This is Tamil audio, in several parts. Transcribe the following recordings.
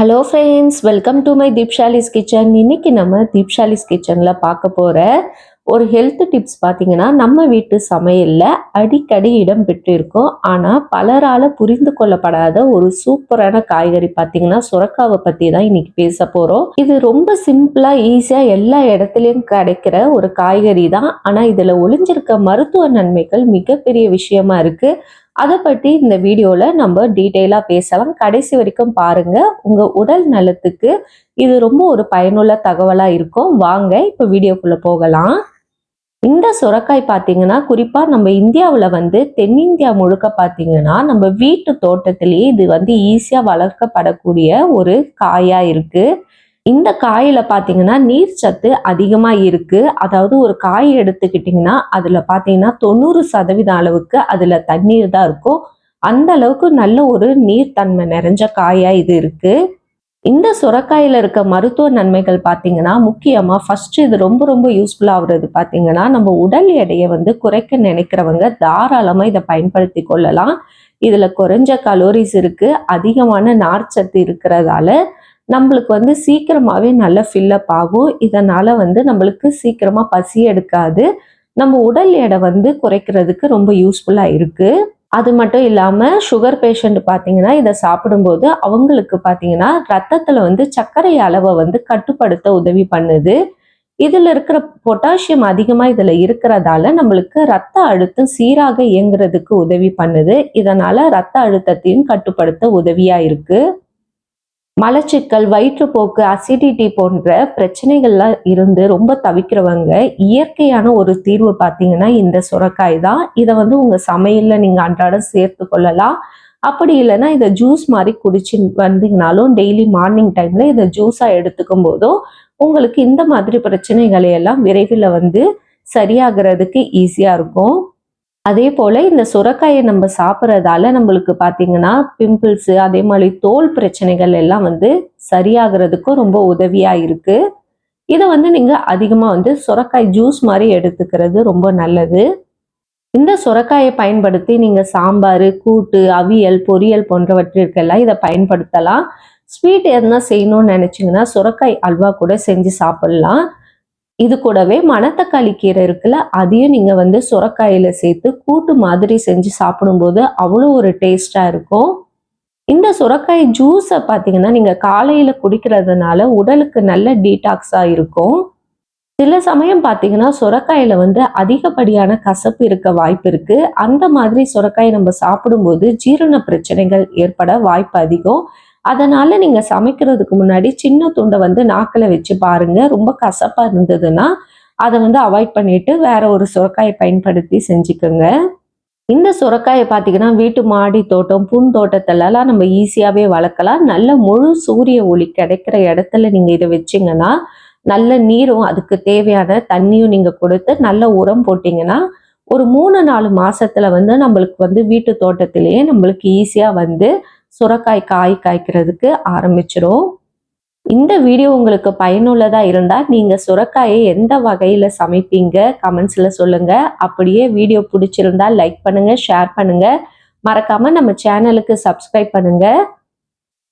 Hello friends welcome to my Deepshali's kitchen இன்னைக்கு நம்ம தீப்ஷாலிஸ் கிச்சனில் பார்க்க போகிற ஒரு ஹெல்த் டிப்ஸ் பார்த்தீங்கன்னா நம்ம வீட்டு சமையலில் அடிக்கடி இடம் பெற்றிருக்கும். ஆனால் பலரால் புரிந்து கொள்ளப்படாத ஒரு சூப்பரான காய்கறி பார்த்தீங்கன்னா சுரக்காவை பற்றி தான் இன்னைக்கு பேச போகிறோம் இது ரொம்ப சிம்பிளாக ஈஸியாக எல்லா இடத்துலையும் கிடைக்கிற ஒரு காய்கறி தான். ஆனால் இதில் ஒளிஞ்சிருக்க மருத்துவ நன்மைகள் மிகப்பெரிய விஷயமா இருக்குது அதை பற்றி இந்த வீடியோவில் நம்ம டீட்டெயிலாக பேசலாம். கடைசி வரைக்கும் பாருங்கள் உங்கள் உடல் நலத்துக்கு இது ரொம்ப ஒரு பயனுள்ள தகவலாக இருக்கும். வாங்க இப்போ வீடியோக்குள்ளே போகலாம். இந்த சுரக்காய் பார்த்தீங்கன்னா குறிப்பாக நம்ம இந்தியாவில் வந்து தென்னிந்தியா முழுக்க பார்த்தீங்கன்னா நம்ம வீட்டு தோட்டத்திலேயே இது வந்து ஈஸியாக வளர்க்கப்படக்கூடிய ஒரு காயாக இருக்குது இந்த காயில் பார்த்தீங்கன்னா நீர் சத்து அதிகமாக இருக்குது அதாவது ஒரு காய் எடுத்துக்கிட்டிங்கன்னா அதில் பார்த்தீங்கன்னா தொண்ணூறு சதவீதம் அளவுக்கு அதில் தண்ணீர் தான் இருக்கும். அந்த அளவுக்கு நல்ல ஒரு நீர்த்தன்மை நிறைஞ்ச காயாக இது இருக்குது இந்த சுரக்காயில் இருக்க மருத்துவ நன்மைகள் பார்த்தீங்கன்னா முக்கியமாக ஃபர்ஸ்ட் இது ரொம்ப ரொம்ப யூஸ்ஃபுல் ஆகுறது பார்த்தீங்கன்னா நம்ம உடல் எடையை வந்து குறைக்க நினைக்கிறவங்க தாராளமாக இதை பயன்படுத்தி கொள்ளலாம். இதில் குறைஞ்ச கலோரிஸ் இருக்குது அதிகமான நார்ச்சத்து இருக்கிறதால நம்மளுக்கு வந்து சீக்கிரமாகவே நல்ல ஃபில்லப் ஆகும். இதனால் வந்து நம்மளுக்கு சீக்கிரமாக பசி எடுக்காது. நம்ம உடல் எடை வந்து குறைக்கிறதுக்கு ரொம்ப யூஸ்ஃபுல்லாக இருக்குது அது மட்டும் இல்லாமல் சுகர் பேஷண்ட் பார்த்தீங்கன்னா இதை சாப்பிடும்போது அவங்களுக்கு பார்த்தீங்கன்னா ரத்தத்தில் வந்து சர்க்கரை அளவை வந்து கட்டுப்படுத்த உதவி பண்ணுது. இதில் இருக்கிற பொட்டாசியம் அதிகமாக இதில் இருக்கிறதால நம்மளுக்கு ரத்த அழுத்தம் சீராக இயங்குறதுக்கு உதவி பண்ணுது. இதனால் ரத்த அழுத்தத்தையும் கட்டுப்படுத்த உதவியாக இருக்குது மலச்சிக்கல் வயிற்றுப்போக்கு அசிடிட்டி போன்ற பிரச்சனைகள்லாம் இருந்து ரொம்ப தவிக்கிறவங்க இயற்கையான ஒரு தீர்வு பார்த்தீங்கன்னா இந்த சுரக்காய் தான். இதை வந்து உங்கள் சமையலில் நீங்கள் அன்றாடம் சேர்த்து கொள்ளலாம். அப்படி இல்லைன்னா இதை ஜூஸ் மாதிரி குடிச்சு வந்தீங்கனாலும் டெய்லி மார்னிங் டைமில் இதை ஜூஸாக எடுத்துக்கும் போதும் உங்களுக்கு இந்த மாதிரி பிரச்சனைகளை எல்லாம் விரைவில் வந்து சரியாகிறதுக்கு ஈஸியாக இருக்கும். அதே போல் இந்த சுரக்காயை நம்ம சாப்பிட்றதால நம்மளுக்கு பார்த்தீங்கன்னா பிம்பிள்ஸு அதே மாதிரி தோல் பிரச்சனைகள் எல்லாம் வந்து சரியாகிறதுக்கும் ரொம்ப உதவியாக இருக்குது இதை வந்து நீங்கள் அதிகமாக வந்து சுரக்காய் ஜூஸ் மாதிரி எடுத்துக்கிறது ரொம்ப நல்லது. இந்த சுரக்காயை பயன்படுத்தி நீங்கள் சாம்பார் கூட்டு அவியல் பொரியல் போன்றவற்றிற்கெல்லாம் இதை பயன்படுத்தலாம். ஸ்வீட் எதுனா செய்யணும்னு நினச்சிங்கன்னா சுரக்காய் அல்வா கூட செஞ்சு சாப்பிட்லாம். இது கூடவே மணத்தக்காளி கீரை இருக்குல்ல அதையும் நீங்கள் வந்து சுரக்காயில் சேர்த்து கூட்டு மாதிரி செஞ்சு சாப்பிடும்போது அவ்வளோ ஒரு டேஸ்டாக இருக்கும். இந்த சுரக்காய் ஜூஸை பார்த்தீங்கன்னா நீங்கள் காலையில் குடிக்கிறதுனால உடலுக்கு நல்ல டீடாக்ஸாக இருக்கும். சில சமயம் பார்த்தீங்கன்னா சுரக்காயில் வந்து அதிகப்படியான கசப்பு இருக்க வாய்ப்பு இருக்குது அந்த மாதிரி சுரக்காயை நம்ம சாப்பிடும்போது ஜீரண பிரச்சனைகள் ஏற்பட வாய்ப்பு அதிகம். அதனால நீங்க சமைக்கிறதுக்கு முன்னாடி சின்ன துண்டை வந்து நாக்கில் வச்சு பாருங்க. ரொம்ப கசப்பா இருந்ததுன்னா அதை வந்து அவாய்ட் பண்ணிட்டு வேற ஒரு சுரக்காயை பயன்படுத்தி செஞ்சுக்கோங்க. இந்த சுரக்காயை பார்த்தீங்கன்னா வீட்டு மாடி தோட்டம் பூந்தோட்டத்திலலாம் நம்ம ஈஸியாகவே வளர்க்கலாம். நல்ல முழு சூரிய ஒளி கிடைக்கிற இடத்துல நீங்கள் இதை வச்சிங்கன்னா நல்ல நீரும் அதுக்கு தேவையான தண்ணியும் நீங்கள் கொடுத்து நல்ல உரம் போட்டிங்கன்னா ஒரு மூணு நாலு மாசத்துல வந்து நம்மளுக்கு வந்து வீட்டு தோட்டத்திலேயே நம்மளுக்கு ஈஸியாக வந்து சுரக்காய் காய் காய்க்கிறதுக்கு ஆரம்பிச்சிடும் இந்த வீடியோ உங்களுக்கு பயனுள்ளதாக இருந்தால் நீங்கள் சுரக்காயை எந்த வகையில் சமைப்பீங்க கமெண்ட்ஸில் சொல்லுங்கள் அப்படியே வீடியோ பிடிச்சிருந்தா லைக் பண்ணுங்கள் ஷேர் பண்ணுங்கள் மறக்காமல் நம்ம சேனலுக்கு சப்ஸ்கிரைப் பண்ணுங்கள்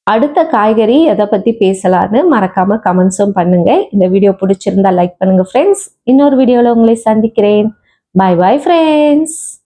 அடுத்த காய்கறி எதை பற்றி பேசலான்னு மறக்காமல் கமெண்ட்ஸும் பண்ணுங்கள் இந்த வீடியோ பிடிச்சிருந்தா லைக் பண்ணுங்கள் ஃப்ரெண்ட்ஸ் இன்னொரு வீடியோவில் உங்களை சந்திக்கிறேன். பாய் பாய் ஃப்ரெண்ட்ஸ்